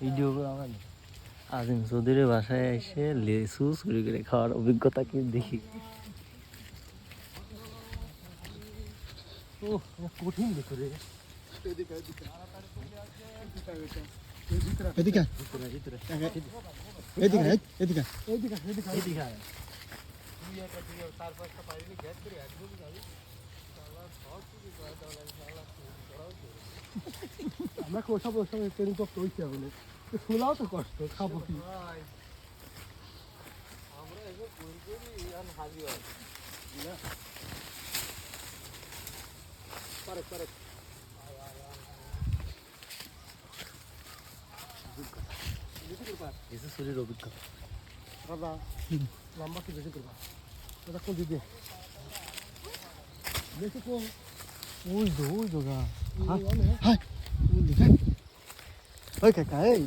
Video আমার আজিম চৌধুরীর বাসায় এসে লেসু চুরি করে খাওয়ার অভিজ্ঞতা কি দেখি? কঠিন এদিকে ভিতরে এদিকে এদিকে আয়। এইদিকে এইদিকে এদিকে আয়। আমাকে ওসব ওসব ট্রেনিং করতে হইতে হবে শোনাও তো কষ্ট খাব কি? অভিজ্ঞতা দাদা লম্বা কি বেশি করবা। দাদা কোন দিদি বেশি কোন ওই তো ওই তো গা। হ্যাঁ। ওই কাকা এই।